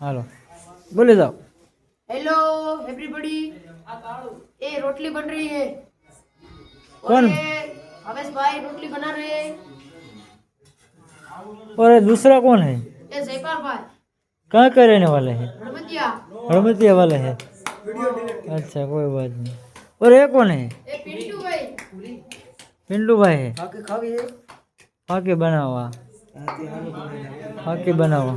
હાલો બોલી જાઓ hello everybody ये रोटली बन रही है कौन? और ये हवेश भाई रोटली बना रहे हैं और ये दूसरा कौन है ये जयपाल भाई कहाँ का रहने वाले हैं हनुमतिया हड़मतिया वाले हैं अच्छा कोई बात नहीं और ये कौन है ये पिंटू भाई पिंटू भाई है फाके बना हुआ फाके बना हुआ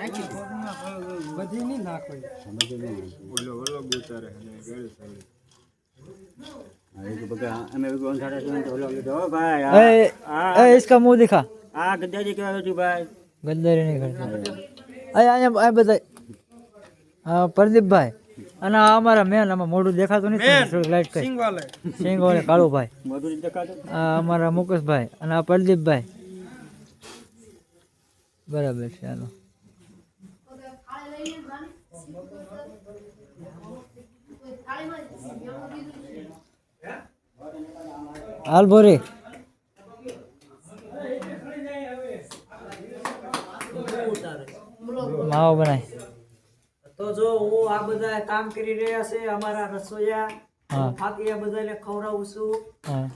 है देखो ए, ए, इसका मुंह दिखा આ ગદ્દારી કહેવાય છું ભાઈ ગદ્દારી નહીં કરતા અહીંયા અહીંયા આ બધા હા પ્રદીપભાઈ અને આ અમારા મેન આમાં મોઢું દેખાતું નથી થોડીક લાઈટ કરી સિંગ વાળે કાળુભાઈ મધુર દેખાતો આ અમારા મુકેશભાઈ અને આ પ્રદીપભાઈ બરાબર છે હાલો હાલ ભોરી માવો બનાય. તો જો હું આ બધા કામ કરી રહ્યા છે અમારા રસોઈયા હા. ફાકીયા બધાને ખવડાવું છું.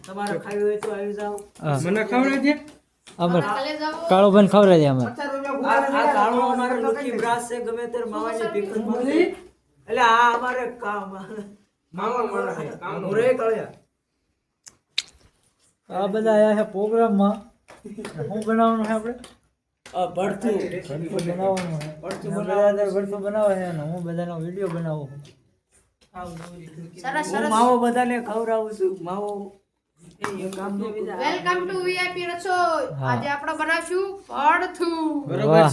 તમારે ખાવી હોય તો આવી જાઓ. હા. મને ખવડાવી દે અમાર કાલે જાઓ ખવડાવી દે અમારે આ આ કાળો અમારો બ્રાસ છે ગમે ત્યારે માવાની ભીખ માંગે એટલે આ અમારે કામ. મામા મળે કામ. ઘરે કળ્યા આ બધા આયા છે પ્રોગ્રામમાં. શું બનાવવાનું છે આપણે? આ ભરતું બનાવવાનું છે. ભરતું બનાવે ભરતું બનાવે છે અને હું બધાનો વીડિયો બનાવું છું. સરસ માવો બધાને ખવડાવું છું. માવો વેલકમ ટુ વીઆઈપી રસોઈ આજે આપણે બનાવશું ભડથું વાહ.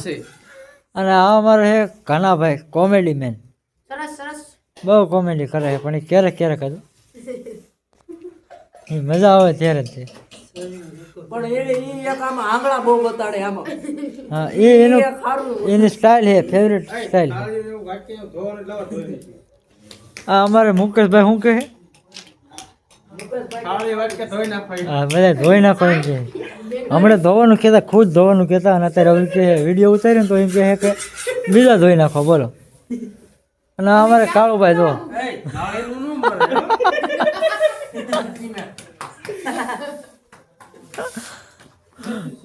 અને આ અમારો છે કાનાભાઈ કોમેડી મેન સરસ સરસ. બહુ કોમેડી કરે છે પણ એ ક્યારેક ક્યારેક હતું એ મજા આવે ત્યારે જ તે. પણ એને ઈ એક આમ આંગળા બહુ બતાડે આમાં. હા એ એનું એની સ્ટાઇલ છે ફેવરેટ સ્ટાઇલ આ અમારે મુકેશભાઈ શું કહે ખાલી વાટકે ધોઈ નાખવાય હા બધા ધોઈ નાખો એમ કે હમણાં ધોવાનું કહેતા ખુદ ધોવાનું કહેતા અને અત્યારે હવે કે વિડીયો ઉતાર્યો ને તો એમ કહે કે બીજા ધોઈ નાખો બોલો અને આ અમારે કાળુભાઈ જો એ નાળીનું નું મળે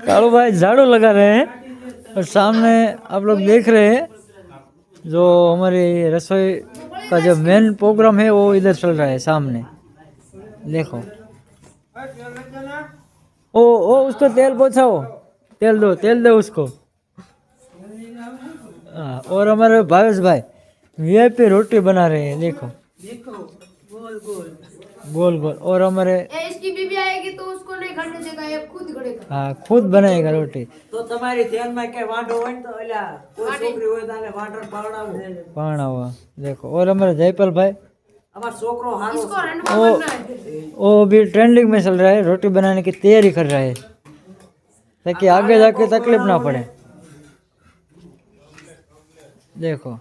कालू भाई झाड़ू लगा रहे हैं और सामने आप लोग देख रहे हैं जो हमारी रसोई का जो मेन प्रोग्राम है वो इधर चल रहा है सामने देखो। ओ ओ उसको तेल पहुँचाओ तेल दो तेल दो उसको। हाँ, और हमारे भावेश भाई वीआईपी रोटी बना रहे हैं देखो। देखो गोल गोल। गोल गोल और हमारे इसकी बीबी आएगी तो उसको नहीं खाने देगा ये खुद हाँ खुद बनाएगा रोटी। तो तुम्हारी ध्यान में के वाटर होय तो अलग कोई छोकरी होय ताने देखो। और हमारे जयपाल भाई वो वो भी ट्रेंडिंग में चल रहा है रोटी बनाने की तैयारी कर रहा है। ताकि आगे जाके तकलीफ़ ना पड़े। देखो।